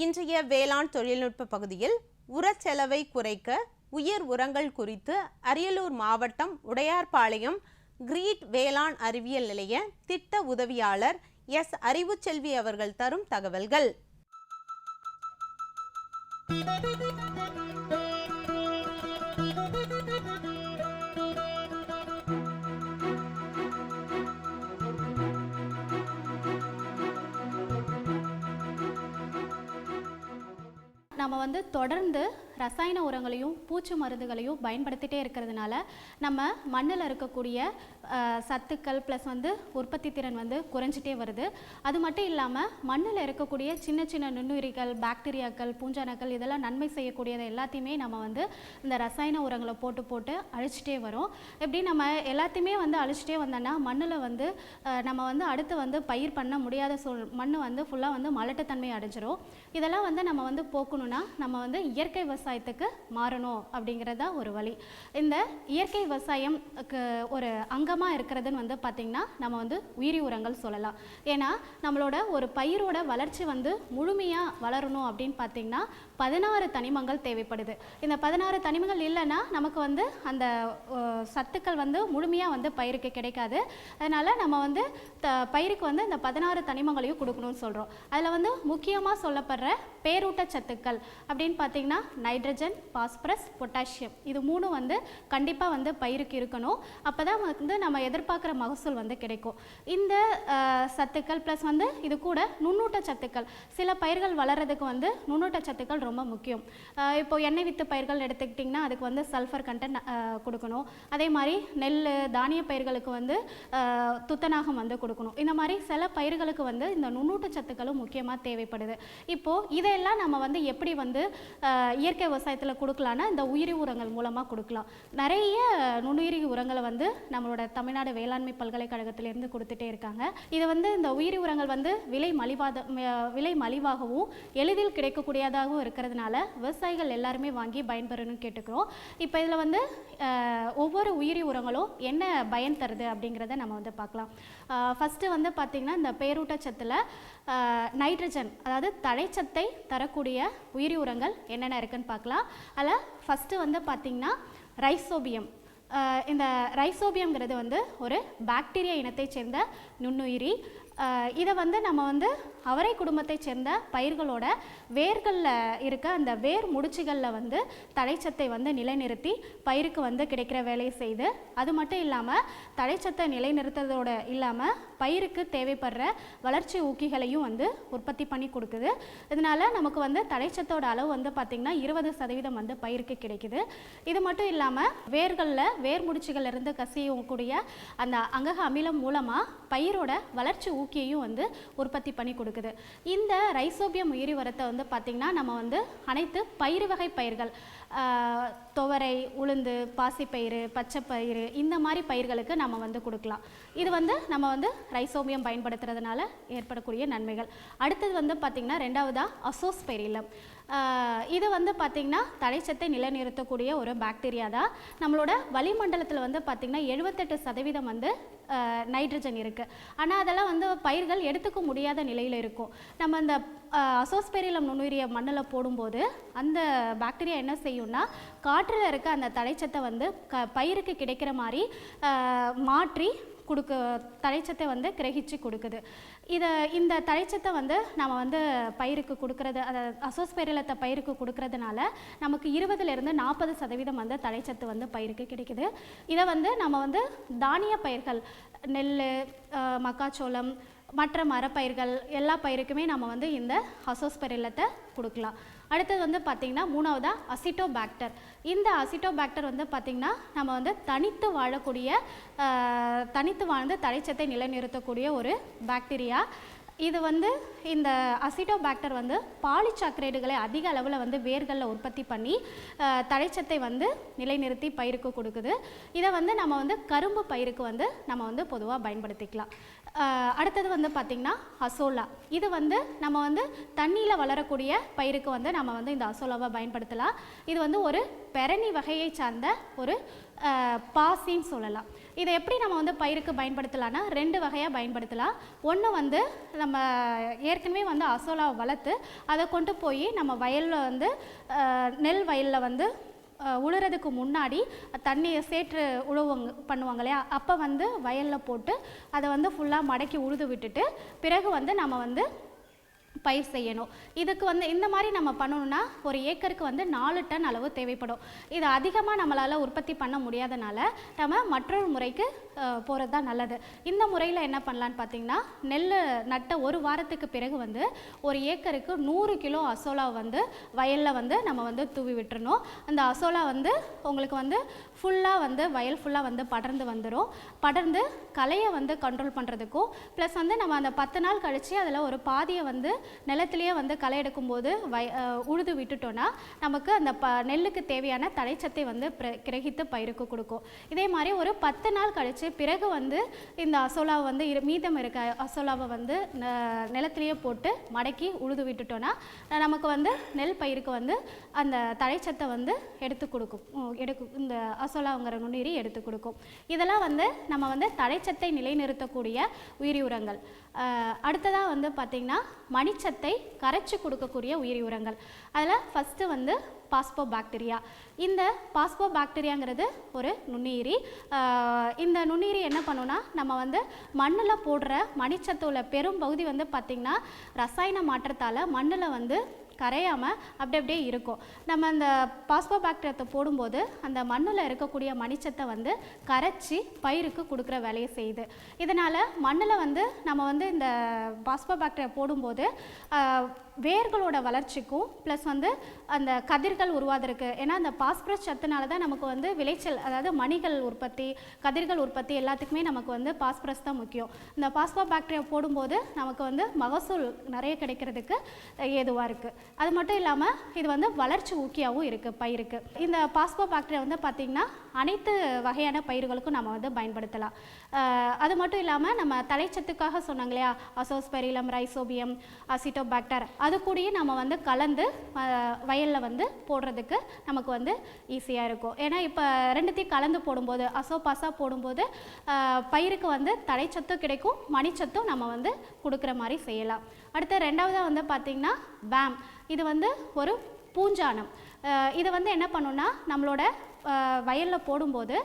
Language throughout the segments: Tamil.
இன்றைய வேளாண் தொழில்நுட்ப பகுதியில் உரச் செலவை குறைக்க உயர் உரங்கள் குறித்து அரியலூர் மாவட்டம் உடையார்பாளையம் கிரீட் வேளாண் அறிவியல் நிலைய திட்ட உதவியாளர் எஸ். அறிவுச்செல்வி அவர்கள் தரும் தகவல்கள். நம்ம வந்து தொடர்ந்து ரசாயன உரங்களையும் பூச்சி மருந்துகளையும் பயன்படுத்திகிட்டே இருக்கிறதுனால நம்ம மண்ணில் இருக்கக்கூடிய சத்துக்கள் ப்ளஸ் வந்து உற்பத்தி திறன் வந்து குறைஞ்சிட்டே வருது. அது மட்டும் இல்லாமல் மண்ணில் இருக்கக்கூடிய சின்ன சின்ன நுண்ணுயிரிகள் பாக்டீரியாக்கள் பூஞ்சானக்கள் இதெல்லாம் நன்மை செய்யக்கூடியதை எல்லாத்தையுமே நம்ம வந்து இந்த ரசாயன உரங்களை போட்டு போட்டு அழிச்சிட்டே வரோம். எப்படி நம்ம எல்லாத்தையுமே வந்து அழிச்சிட்டே வந்தோன்னா மண்ணில் வந்து நம்ம வந்து அடுத்து வந்து பயிர் பண்ண முடியாத சூழ் மண் வந்து ஃபுல்லாக வந்து மலட்டுத்தன்மை அடைஞ்சிரும். இதெல்லாம் வந்து நம்ம வந்து போக்கணும்னா நம்ம வந்து இயற்கை விவசாயத்துக்கு மாறணும் அப்படிங்கிறதா ஒரு வழி. இந்த இயற்கை விவசாயம் ஒரு அங்கம் அங்கமாக இருக்கிறதுன்னு வந்து பார்த்திங்கன்னா நம்ம வந்து உயிரி உரங்கள் சொல்லலாம். ஏன்னா நம்மளோட ஒரு பயிரோட வளர்ச்சி வந்து முழுமையாக வளரணும் அப்படின்னு பார்த்திங்கன்னா பதினாறு தனிமங்கள் தேவைப்படுது. இந்த பதினாறு தனிமங்கள் இல்லைன்னா நமக்கு வந்து அந்த சத்துக்கள் வந்து முழுமையாக வந்து பயிருக்கு கிடைக்காது. அதனால் நம்ம வந்து த பயிருக்கு வந்து இந்த பதினாறு தனிமங்களையும் கொடுக்கணும்னு சொல்கிறோம் அதில் வந்து முக்கியமாக சொல்லப்படுற பேரூட்ட சத்துக்கள் அப்படின்னு பார்த்தீங்கன்னா நைட்ரஜன் பாஸ்பரஸ் பொட்டாசியம். இது மூணும் வந்து கண்டிப்பாக வந்து பயிருக்கு இருக்கணும். அப்போ தான் வந்து நம்ம எதிர்பார்க்குற மகசூல் வந்து கிடைக்கும். இந்த சத்துக்கள் ப்ளஸ் வந்து இது கூட நுண்ணூட்ட சத்துக்கள். சில பயிர்கள் வளர்கிறதுக்கு வந்து நுண்ணூட்ட சத்துக்கள் ரொம்ப முக்கியம். இப்போ எண்ணெய் வித்து பயிர்கள் எடுத்துக்கிட்டிங்கன்னா அதுக்கு வந்து சல்ஃபர் கண்டென்ட் கொடுக்கணும். அதே மாதிரி நெல் தானிய பயிர்களுக்கு வந்து துத்தநாகம் வந்து கொடுக்கணும். இந்த மாதிரி சில பயிர்களுக்கு வந்து இந்த நுண்ணூட்ட சத்துக்களும் முக்கியமாக தேவைப்படுது. இப்போது இதையெல்லாம் நம்ம வந்து எப்படி வந்து இயற்கை விவசாயத்தில் கொடுக்கலான்னா இந்த உயிரி உரங்கள் மூலமாக கொடுக்கலாம். நிறைய நுண்ணுயிரி உரங்களை வந்து நம்மளோட தமிழ்நாடு வேளாண்மை பல்கலைக்கழகத்திலிருந்து கொடுத்துட்டே இருக்காங்க. இது வந்து இந்த உயிரி உரங்கள் வந்து விலை மலிவாத விலை மலிவாகவும் எளிதில் கிடைக்கக்கூடியதாகவும் இருக்கிறதுனால விவசாயிகள் எல்லாருமே வாங்கி பயன்பெறணும்னு கேட்டுக்கிறோம். இப்போ இதில் வந்து ஒவ்வொரு உயிரி உரங்களும் என்ன பயன் தருது அப்படிங்கிறத நம்ம வந்து பார்க்கலாம். ஃபஸ்ட்டு வந்து பார்த்திங்கன்னா இந்த பேரூட்டச்சத்தில் நைட்ரஜன் அதாவது தழைச்சத்தை தரக்கூடிய உயிரி உரங்கள் என்னென்ன இருக்குன்னு பார்க்கலாம். அதில் ஃபஸ்ட்டு வந்து பார்த்திங்கன்னா ரைசோபியம் இந்த ரைசோபியம்ங்கிறது வந்து ஒரு பாக்டீரியா இனத்தைச் சேர்ந்த நுண்ணுயிரி. இதை வந்து நம்ம வந்து அவரை குடும்பத்தைச் சேர்ந்த பயிர்களோட வேர்களில் இருக்க அந்த வேர் முடிச்சுகளில் வந்து தழைச்சத்தை வந்து நிலைநிறுத்தி பயிருக்கு வந்து கிடைக்கிற வேலையை செய்து அது மட்டும் இல்லாமல் தழைச்சத்தை நிலைநிறுத்துறதோட இல்லாமல் பயிருக்கு தேவைப்படுற வளர்ச்சி ஊக்கிகளையும் வந்து உற்பத்தி பண்ணி கொடுக்குது. இதனால நமக்கு வந்து தழைச்சத்தோட அளவு வந்து பார்த்திங்கன்னா இருபது சதவீதம் வந்து பயிருக்கு கிடைக்குது. இது மட்டும் இல்லாமல் வேர்களில் வேர் முடிச்சுகளிலிருந்து கசியக்கூடிய அந்த அங்கக அமிலம் மூலமாக பயிரோட வளர்ச்சி ஊக்கியையும் வந்து உற்பத்தி பண்ணி கொடுக்குது. இந்த ரைசோபியம் உயிரி உரத்தை வந்து பார்த்திங்கன்னா நம்ம வந்து அனைத்து பயிர் வகை பயிர்கள் துவரை உளுந்து பாசிப்பயிறு பச்சைப்பயிறு இந்த மாதிரி பயிர்களுக்கு நம்ம வந்து கொடுக்கலாம். இது வந்து நம்ம வந்து ரைசோமியம் பயன்படுத்துறதுனால ஏற்படக்கூடிய நன்மைகள். அடுத்தது வந்து பார்த்திங்கன்னா ரெண்டாவதாக அசோஸ்பெரிலம். இது வந்து பார்த்திங்கன்னா தடைச்சத்தை நிலைநிறுத்தக்கூடிய ஒரு பாக்டீரியா தான். நம்மளோட வளிமண்டலத்தில் வந்து பார்த்திங்கன்னா எழுபத்தெட்டு சதவீதம் வந்து நைட்ரஜன் இருக்குது ஆனால் அதெல்லாம் வந்து பயிர்கள் எடுத்துக்க முடியாத நிலையில் இருக்கும். நம்ம அந்த அசோஸ்பெரிலம் நுண்ணுயிரியை மண்ணில் போடும்போது அந்த பாக்டீரியா என்ன செய்யும்னா காற்றில் இருக்க அந்த தழைச்சத்தை வந்து க பயிருக்கு கிடைக்கிற மாதிரி மாற்றி கொடுக்க தழைச்சத்தை வந்து கிரகிச்சு கொடுக்குது. இதை இந்த தழைச்சத்தை வந்து நம்ம வந்து பயிருக்கு கொடுக்கறது அந்த அசோஸ்பெரிலத்தை பயிருக்கு கொடுக்கறதுனால நமக்கு இருபதுலேருந்து நாற்பது சதவீதம் வந்து தழைச்சத்து வந்து பயிருக்கு கிடைக்குது. இதை வந்து நம்ம வந்து தானிய பயிர்கள் நெல் மக்காச்சோளம் மற்ற மரப்பயிர்கள் எல்லா பயிருக்குமே நம்ம வந்து இந்த அசோஸ்பெரிலத்தை கொடுக்கலாம். அடுத்தது வந்து பார்த்திங்கன்னா மூணாவதாக அசிட்டோபாக்டர். இந்த அசிட்டோபாக்டர் வந்து பார்த்திங்கன்னா நம்ம வந்து தனித்து வாழக்கூடிய தனித்து வாழ்ந்து தழைச்சத்தை நிலைநிறுத்தக்கூடிய ஒரு பாக்டீரியா. இது வந்து இந்த அசிட்டோபாக்டர் வந்து பாலிசாக்ரைடுகளை அதிக அளவில் வந்து வேர்களில் உற்பத்தி பண்ணி தழைச்சத்தை வந்து நிலைநிறுத்தி பயிருக்கு கொடுக்குது. இதை வந்து நம்ம வந்து கரும்பு பயிருக்கு வந்து நம்ம வந்து பொதுவாக பயன்படுத்திக்கலாம். அடுத்தது வந்து பார்த்திங்கன்னா அசோலா. இது வந்து நம்ம வந்து தண்ணியில் வளரக்கூடிய பயிருக்கு வந்து நம்ம வந்து இந்த அசோலாவை பயன்படுத்தலாம். இது வந்து ஒரு பெரணி வகையை சார்ந்த ஒரு பாசின்னு சொல்லலாம். இதை எப்படி நம்ம வந்து பயிருக்கு பயன்படுத்தலாம்னா ரெண்டு வகையாக பயன்படுத்தலாம். ஒன்று வந்து நம்ம ஏற்கனவே வந்து அசோலாவை வளர்த்து அதை கொண்டு போய் நம்ம வயலில் வந்து நெல் வயலில் வந்து உழுறதுக்கு முன்னாடி தண்ணியை சேற்று உழுவுங்க பண்ணுவாங்க இல்லையா? அப்போ வந்து வயலில் போட்டு அதை வந்து ஃபுல்லாக மடக்கி உழுது விட்டுட்டு பிறகு வந்து நம்ம வந்து பயிர் செய்யணும். இதுக்கு வந்து இந்த மாதிரி நம்ம பண்ணணும்னா ஒரு ஏக்கருக்கு வந்து நாலு டன் அளவு தேவைப்படும். இது அதிகமாக நம்மளால் உற்பத்தி பண்ண முடியாதனால நம்ம மற்றொரு முறைக்கு போகிறது தான் நல்லது. இந்த முறையில் என்ன பண்ணலான்னு பார்த்தீங்கன்னா நெல் நட்ட ஒரு வாரத்துக்கு பிறகு வந்து ஒரு ஏக்கருக்கு நூறு கிலோ அசோலா வந்து வயலில் வந்து நம்ம வந்து தூவி விட்டுறணும். அந்த அசோலா வந்து உங்களுக்கு வந்து ஃபுல்லாக வந்து வயல் ஃபுல்லாக வந்து படர்ந்து வந்துடும் படர்ந்து களையை வந்து கண்ட்ரோல் பண்ணுறதுக்கும் ப்ளஸ் வந்து நம்ம அந்த பத்து நாள் கழித்து அதில் ஒரு பாதியை வந்து நிலத்திலேயே வந்து களை எடுக்கும்போது வய உழுது விட்டுட்டோன்னா நமக்கு அந்த ப நெல்லுக்கு தேவையான தடைச்சத்தை வந்து பிர- கிரகித்து பயிருக்கு கொடுக்கும். இதே மாதிரி ஒரு பத்து நாள் கழித்து பிறகு வந்து இந்த அசோலாவை வந்து இரு மீதம் இருக்க அசோலாவை வந்து ந- நிலத்திலேயே போட்டு மடக்கி உழுது விட்டுட்டோன்னா நமக்கு வந்து நெல் பயிருக்கு வந்து அந்த தழைச்சத்தை வந்து எடுத்து கொடுக்கும். எடுக்கு இந்த அசோலாங்கிற நுண்ணுயிரி எடுத்து கொடுக்கும். இதெல்லாம் வந்து நம்ம வந்து தழைச்சத்தை நிலைநிறுத்தக்கூடிய உயிரி உரங்கள் அடுத்ததாக வந்து பார்த்திங்கன்னா மணிச்சத்தை கரைச்சி கொடுக்கக்கூடிய உயிரி உரங்கள் அதில் ஃபஸ்ட்டு வந்து பாஸ்போ பாக்டீரியா இந்த பாஸ்போ பாக்டீரியாங்கிறது ஒரு நுண்ணுயிரி இந்த நுண்ணுயிரி என்ன பண்ணுன்னா நம்ம வந்து மண்ணில் போடுற மணிச்சத்தோட பெரும் பகுதி வந்து பார்த்திங்கன்னா ரசாயன மாற்றத்தால் மண்ணில் வந்து கரையாமல் அப்படி அப்படியே இருக்கும். நம்ம அந்த பாஸ்போபாக்டரியத்தை போடும்போது அந்த மண்ணில் இருக்கக்கூடிய மணிச்சத்தை வந்து கரைச்சி பயிருக்கு கொடுக்குற வேலையை செய்யுது. இதனால் மண்ணில் வந்து நம்ம வந்து இந்த பாஸ்போ போடும்போது வேர்களோட வளர்ச்சிக்கும் ப்ளஸ் வந்து அந்த கதிர்கள் உருவாதிருக்கு ஏன்னா அந்த பாஸ்பரஸ் சத்துனால தான் நமக்கு வந்து விளைச்சல் அதாவது மணிகள் உற்பத்தி கதிர்கள் உற்பத்தி எல்லாத்துக்குமே நமக்கு வந்து பாஸ்பரஸ் தான் முக்கியம். இந்த பாஸ்போ பாக்டீரியா போடும்போது நமக்கு வந்து மகசூல் நிறைய கிடைக்கிறதுக்கு ஏதுவாக இருக்குது அது மட்டும் இல்லாமல் இது வந்து வளர்ச்சி ஊக்கியாகவும் இருக்குது பயிருக்கு. இந்த பாஸ்போ பாக்டீரியா வந்து பார்த்திங்கன்னா அனைத்து வகையான பயிர்களுக்கும் நம்ம வந்து பயன்படுத்தலாம். அது மட்டும் இல்லாமல் நம்ம தலைச்சத்துக்காக சொன்னாங்க இல்லையா? அசோஸ்பெரிலம் ரைசோபியம் அசிட்டோபாக்டர் அது கூடயே நம்ம வந்து கலந்து வயலில் வந்து போடுறதுக்கு நமக்கு வந்து ஈஸியாக இருக்கும். ஏன்னா இப்போ ரெண்டுத்தையும் கலந்து போடும்போது அசோபாசா போடும்போது பயிருக்கு வந்து தலைச்சத்தும் கிடைக்கும் மணிச்சத்தும் நம்ம வந்து கொடுக்குற மாதிரி செய்யலாம். அடுத்து ரெண்டாவதாக வந்து பார்த்திங்கன்னா பேம் இது வந்து ஒரு பூஞ்சானம் இது வந்து என்ன பண்ணுன்னா நம்மளோட வயலில் போடும்போது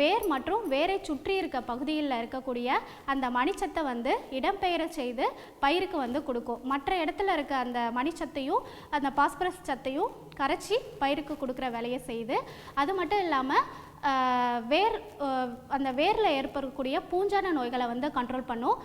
வேர் மற்றும் வேரை சுற்றி இருக்க பகுதியில் இருக்கக்கூடிய அந்த மணிச்சத்தை வந்து இடம்பெயர செய்து பயிருக்கு வந்து கொடுக்கும். மற்ற இடத்துல இருக்க அந்த மணிச்சத்தையும் அந்த பாஸ்பரஸ் சத்தையும் கரைச்சி பயிருக்கு கொடுக்குற வேலையை செய்து அது மட்டும் இல்லாமல் வேர் அந்த வேரில் ஏற்படக்கூடிய பூஞ்சான நோய்களை வந்து கண்ட்ரோல் பண்ணும்.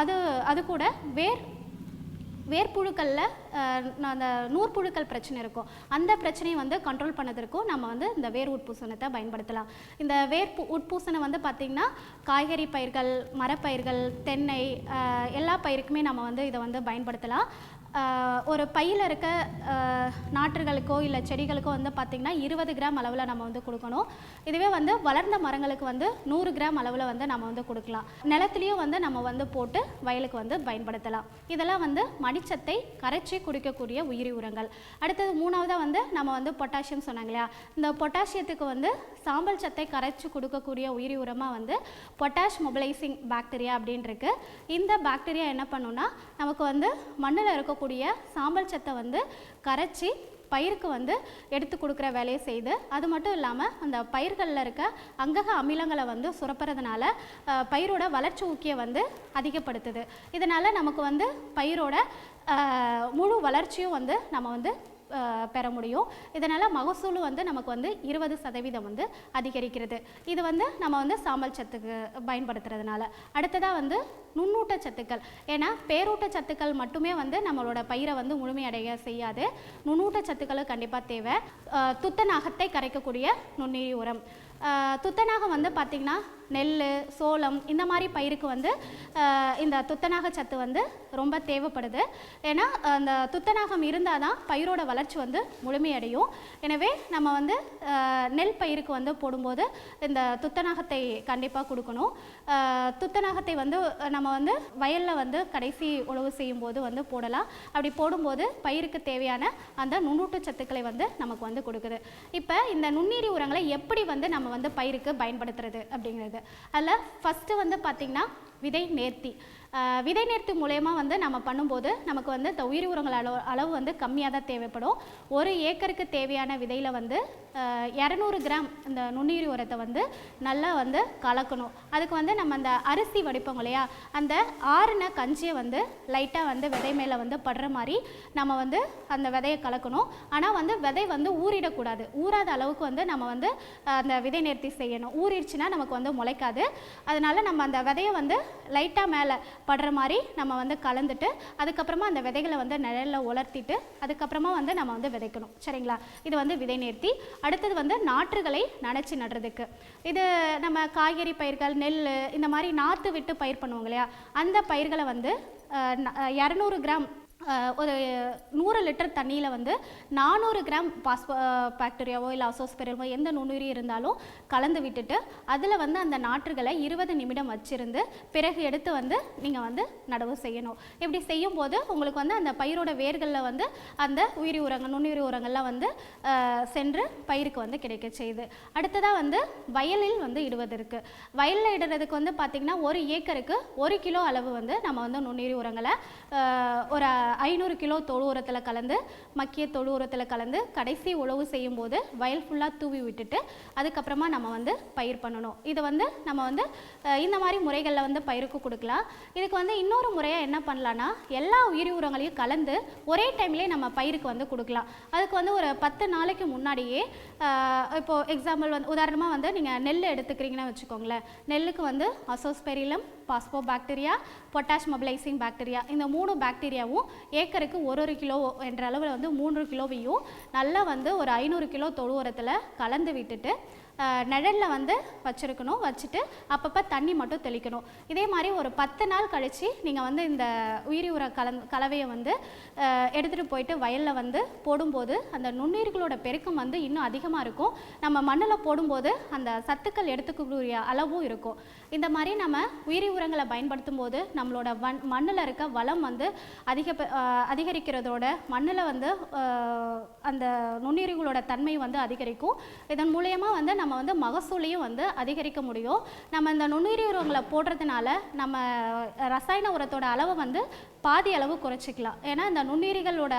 அது அது கூட வேர் வேர்ப்புழுக்களில் அந்த நூற்புழுக்கள் பிரச்சனை இருக்கும். அந்த பிரச்சனையை வந்து கண்ட்ரோல் பண்ணதற்கும் நம்ம வந்து இந்த வேர் உட்பூசணத்தை பயன்படுத்தலாம். இந்த வேர் உட்பூசணை வந்து பார்த்திங்கன்னா காய்கறி பயிர்கள் மரப்பயிர்கள் தென்னை எல்லா பயிருக்குமே நம்ம வந்து இதை வந்து பயன்படுத்தலாம். ஒரு பையில் இருக்க நாற்றுகளுக்கோ இல்லை செடிகளுக்கோ வந்து பார்த்திங்கன்னா இருபது கிராம் அளவில் நம்ம வந்து கொடுக்கணும். இதுவே வந்து வளர்ந்த மரங்களுக்கு வந்து நூறு கிராம் அளவில் வந்து நம்ம வந்து கொடுக்கலாம். நிலத்துலேயும் வந்து நம்ம வந்து போட்டு வயலுக்கு வந்து பயன்படுத்தலாம். இதெல்லாம் வந்து மணிச்சத்தை கரைச்சி குடிக்கக்கூடிய உயிரி உரங்கள். அடுத்தது மூணாவதாக வந்து நம்ம வந்து பொட்டாசியம் சொன்னாங்க இல்லையா? இந்த பொட்டாசியத்துக்கு வந்து சாம்பல் சத்தை கரைச்சி கொடுக்கக்கூடிய உயிரி உரமாக வந்து பொட்டாஷ் மொபிலைசிங் பாக்டீரியா அப்படின்னு இந்த பாக்டீரியா என்ன பண்ணுன்னா நமக்கு வந்து மண்ணில் இருக்க இருக்கக்கூடிய சாம்பல் சத்தை வந்து கரைச்சி பயிருக்கு வந்து எடுத்து கொடுக்குற வேலையை செய்து அது மட்டும் இல்லாமல் அந்த பயிர்களில் இருக்க அங்கக அமிலங்களை வந்து சுரப்புறதுனால பயிரோட வளர்ச்சி ஊக்கியை வந்து அதிகப்படுத்துது. இதனால் நமக்கு வந்து பயிரோட முழு வளர்ச்சியும் வந்து நம்ம வந்து பெற முடியும். இதனால் மகசூலும் வந்து நமக்கு வந்து இருபது சதவீதம் வந்து அதிகரிக்கிறது. இது வந்து நம்ம வந்து சாம்பல் சத்துக்கு பயன்படுத்துறதுனால. அடுத்ததாக வந்து நுண்ணூட்ட சத்துக்கள். ஏன்னா பேரூட்ட சத்துக்கள் மட்டுமே வந்து நம்மளோட பயிரை வந்து முழுமையடைய செய்யாது. நுண்ணூட்ட சத்துக்களும் கண்டிப்பாக தேவை. துத்தநாகத்தை கரைக்கக்கூடிய நுண்ணுயிர் உரம். துத்தநாகம் வந்து பார்த்திங்கன்னா நெல் சோளம் இந்த மாதிரி பயிருக்கு வந்து இந்த துத்தநாக சத்து வந்து ரொம்ப தேவைப்படுது. ஏன்னா அந்த துத்தநாகம் இருந்தால் தான் பயிரோட வளர்ச்சி வந்து முழுமையடையும். எனவே நம்ம வந்து நெல் பயிருக்கு வந்து போடும்போது இந்த துத்தநாகத்தை கண்டிப்பாக கொடுக்கணும். துத்தநாகத்தை வந்து நம்ம வந்து வயலில் வந்து கடைசி உழவு செய்யும்போது வந்து போடலாம். அப்படி போடும்போது பயிருக்கு தேவையான அந்த நுண்ணூட்டு சத்துக்களை வந்து நமக்கு வந்து கொடுக்குது. இப்போ இந்த நுண்ணீரி உரங்களை எப்படி வந்து நம்ம வந்து பயிருக்கு பயன்படுத்துறது அப்படிங்கிறது. அதில் ஃபஸ்ட்டு வந்து பார்த்திங்கன்னா விதை நேர்த்தி. விதை நேர்த்து மூலயமா வந்து நம்ம பண்ணும்போது நமக்கு வந்து இந்த உயிரி உரங்கள் அளவு அளவு வந்து கம்மியாக தான் தேவைப்படும். ஒரு ஏக்கருக்கு தேவையான விதையில் வந்து இரநூறு கிராம் இந்த நுண்ணுயிரி உரத்தை வந்து நல்லா வந்து கலக்கணும். அதுக்கு வந்து நம்ம அந்த அரிசி வடிப்போம் இல்லையா? அந்த ஆறுன கஞ்சியை வந்து லைட்டாக வந்து விதை மேலே வந்து படுற மாதிரி நம்ம வந்து அந்த விதையை கலக்கணும். ஆனால் வந்து விதை வந்து ஊறிடக்கூடாது. ஊறாத அளவுக்கு வந்து நம்ம வந்து அந்த விதை நேர்த்தி செய்யணும். ஊறிடுச்சுன்னா நமக்கு வந்து முளைக்காது. அதனால் நம்ம அந்த விதையை வந்து லைட்டாக மேலே படுற மாதிரி நம்ம வந்து கலந்துட்டு அதுக்கப்புறமா அந்த விதைகளை வந்து நிழலில் உலர்த்திட்டு அதுக்கப்புறமா வந்து நம்ம வந்து விதைக்கணும். சரிங்களா? இது வந்து விதை நிறுத்தி அடுத்தது வந்து நாற்றுகளை நனைச்சி நடுறதுக்கு. இது நம்ம காய்கறி பயிர்கள் நெல் இந்த மாதிரி நாற்று விட்டு பயிர் பண்ணுவோங்க இல்லையா? அந்த பயிர்களை வந்து இரநூறு கிராம் ஒரு நூறு லிட்டர் தண்ணியில் வந்து நானூறு கிராம் பாஸ்போ பாக்டீரியாவோ இல்லை அசோஸ்பெரமோ எந்த நுண்ணுயிரி இருந்தாலும் கலந்து விட்டுட்டு அதில் வந்து அந்த நாற்றுகளை இருபது நிமிடம் வச்சிருந்து பிறகு எடுத்து வந்து நீங்கள் வந்து நடவு செய்யணும். இப்படி செய்யும்போது உங்களுக்கு வந்து அந்த பயிரோட வேர்களில் வந்து அந்த உயிரி உரங்கள் நுண்ணுயிரி உரங்கள்லாம் வந்து சென்று பயிருக்கு வந்து கிடைக்க செய்யுது. அடுத்ததாக வந்து வயலில் வந்து இடுவது இருக்குது வயலில் இடுறதுக்கு வந்து பார்த்திங்கன்னா ஒரு ஏக்கருக்கு ஒரு கிலோ அளவு வந்து நம்ம வந்து நுண்ணுயிரி உரங்களை ஒரு ஐநூறு கிலோ தொழு உரத்தில் கலந்து மக்கிய தொழு உரத்தில் கலந்து கடைசி உழவு செய்யும்போது வயல் ஃபுல்லாக தூவி விட்டுட்டு அதுக்கப்புறமா நம்ம வந்து பயிர் பண்ணணும். இது வந்து நம்ம வந்து இந்த மாதிரி முறைகளில் வந்து பயிருக்கு கொடுக்கலாம். இதுக்கு வந்து இன்னொரு முறையாக என்ன பண்ணலான்னா எல்லா உயிரி உரங்களையும் கலந்து ஒரே டைம்லேயே நம்ம பயிருக்கு வந்து கொடுக்கலாம். அதுக்கு வந்து ஒரு பத்து நாளைக்கு முன்னாடியே இப்போது எக்ஸாம்பிள் வந்து உதாரணமாக வந்து நீங்கள் நெல் எடுத்துக்கிறீங்கன்னு வச்சுக்கோங்களேன். நெல்லுக்கு வந்து azospirillum phospho bacteria potash mobilising bacteria. இந்த மூணு பாக்டீரியாவும் ஏக்கருக்கு ஒரு ஒரு கிலோ என்ற அளவில் வந்து மூன்று கிலோவையும் நல்லா வந்து ஒரு ஐநூறு கிலோ தொழு உரத்தில் கலந்து விட்டுட்டு நிழலில் வந்து வச்சுருக்கணும் வச்சுட்டு அப்பப்போ தண்ணி மட்டும் தெளிக்கணும். இதே மாதிரி ஒரு பத்து நாள் கழித்து நீங்கள் வந்து இந்த உயிரி உர கலந் கலவையை வந்து எடுத்துகிட்டு போயிட்டு வயலில் வந்து போடும்போது அந்த நுண்ணுயிர்களோட பெருக்கம் வந்து இன்னும் அதிகமாக இருக்கும். நம்ம மண்ணில் போடும்போது அந்த சத்துக்கள் எடுத்துக்கக்கூடிய அளவும் இருக்கும். இந்த மாதிரி நம்ம உயிரி உரங்களை பயன்படுத்தும் போது நம்மளோட வன் மண்ணில் இருக்க வளம் வந்து அதிக அதிகரிக்கிறதோட மண்ணில் வந்து அந்த நுண்ணுயிரிகளோட தன்மை வந்து அதிகரிக்கும். இதன் மூலயமா வந்து நம்ம வந்து மகசூலையும் வந்து அதிகரிக்க முடியும். நம்ம இந்த நுண்ணுயிரி உரங்களை போடுறதுனால நம்ம ரசாயன உரத்தோட அளவை வந்து பாதி அளவு குறைச்சிக்கலாம். ஏன்னா இந்த நுண்ணுயிரிகளோட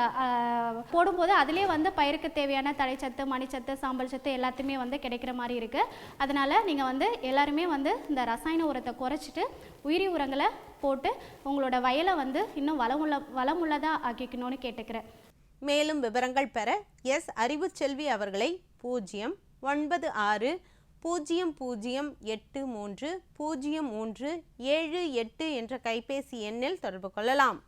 போடும்போது அதிலே வந்து பயிருக்கு தேவையான தழைச்சத்து மணிச்சத்து சாம்பல் சத்து எல்லாத்தையுமே வந்து கிடைக்கிற மாதிரி இருக்குது அதனால் நீங்கள் வந்து எல்லாருமே வந்து இந்த ரச ரசாயன உரத்தை குறைச்சிட்டு உயிரி உரங்களை போட்டு உங்களோட வயலை வந்து இன்னும் வளமுள்ள வளமுள்ளதாக ஆக்கிக்கணும்னு கேட்டுக்கிறேன். மேலும் விவரங்கள் பெற எஸ் அறிவுச்செல்வி அவர்களை பூஜ்ஜியம் ஒன்பது ஆறு பூஜ்ஜியம் பூஜ்ஜியம் எட்டு மூன்று பூஜ்ஜியம் மூன்று ஏழு எட்டு என்ற கைபேசி எண்ணில் தொடர்பு கொள்ளலாம்.